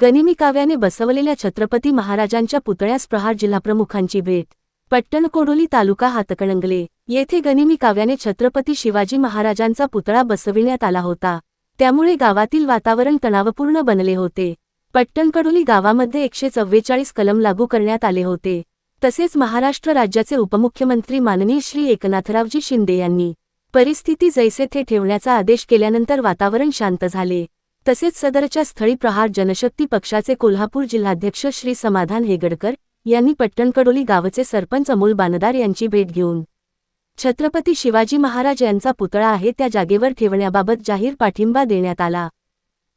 गनिमी काव्याने बसवलेल्या छत्रपती महाराजांच्या पुतळ्यास प्रहार जिल्हाप्रमुखांची भेट. पट्टणकोडोली तालुका हातकणंगले येथे गनिमी काव्याने छत्रपती शिवाजी महाराजांचा पुतळा बसविण्यात आला होता. त्यामुळे गावातील वातावरण तणावपूर्ण बनले होते. पट्टणकडोली गावामध्ये एकशे चव्वेचाळीस कलम लागू करण्यात आले होते. तसेच महाराष्ट्र राज्याचे उपमुख्यमंत्री माननीय श्री एकनाथरावजी शिंदे यांनी परिस्थिती जैसे थे ठेवण्याचा आदेश केल्यानंतर वातावरण शांत झाले. तसेच सदरच्या स्थळी प्रहार जनशक्ती पक्षाचे कोल्हापूर जिल्हाध्यक्ष श्री समाधान हेगडकर यांनी पट्टणकडोली गावचे सरपंच अमोल बानदार यांची भेट घेऊन छत्रपती शिवाजी महाराज यांचा पुतळा आहे त्या जागेवर ठेवण्याबाबत जाहीर पाठिंबा देण्यात आला.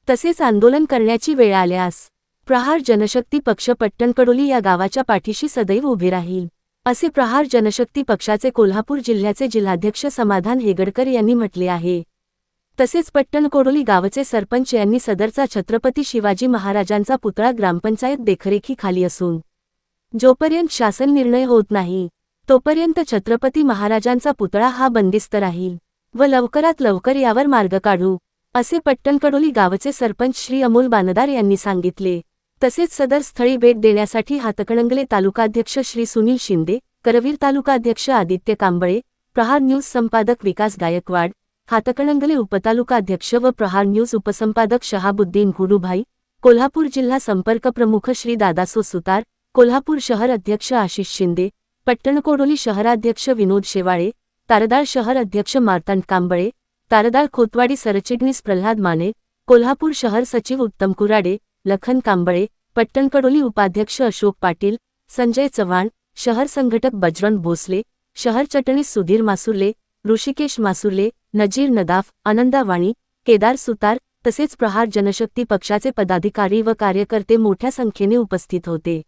तसेच आंदोलन करण्याची वेळ आल्यास प्रहार जनशक्ती पक्ष पट्टणकडोली या गावाच्या पाठीशी सदैव उभे राहील असे प्रहार जनशक्ती पक्षाचे कोल्हापूर जिल्ह्याचे जिल्हाध्यक्ष समाधान हेगडकर यांनी म्हटले आहे. तसेच पट्टणकोडोली गावचे सरपंच यांनी सदरचा छत्रपती शिवाजी महाराजांचा पुतळा ग्रामपंचायत देखरेखीखाली असून जोपर्यंत शासन निर्णय होत नाही तोपर्यंत छत्रपती महाराजांचा पुतळा हा बंदिस्त राहील व लवकरात लवकर यावर मार्ग काढू असे पट्टणकडोली गावचे सरपंच श्री अमोल बानदार यांनी सांगितले. तसेच सदर स्थळी भेट देण्यासाठी हातकणंगले तालुकाध्यक्ष श्री सुनील शिंदे करवीर तालुकाध्यक्ष आदित्य कांबळे प्रहार न्यूज संपादक विकास गायकवाड हातकणंगले उपतालुकाध्यक्ष व प्रहार न्यूज उपसंपादक शहाबुद्दीन गुरुभाई कोल्हापूर जिल्हा संपर्क प्रमुख श्री दादासो सुतार कोल्हापूर शहर अध्यक्ष आशिष शिंदे पट्टणकोडोली शहराध्यक्ष विनोद शेवाळे तारदाळ शहर अध्यक्ष मार्तांड कांबळे तारदाळ खोतवाडी सरचिटणीस प्रल्हाद माने कोल्हापूर शहर सचिव उत्तम कुराडे लखन कांबळे पट्टणकडोली उपाध्यक्ष अशोक पाटील संजय चव्हाण शहर संघटक बजरंग भोसले शहर चटणीस सुधीर मासुर्ले ऋषिकेश मासुर्ले नजीर नदाफ आनंदा वाणी केदार सुतार तसेच प्रहार जनशक्ती पक्षाचे पदाधिकारी व कार्यकर्ते मोठ्या संख्येने उपस्थित होते.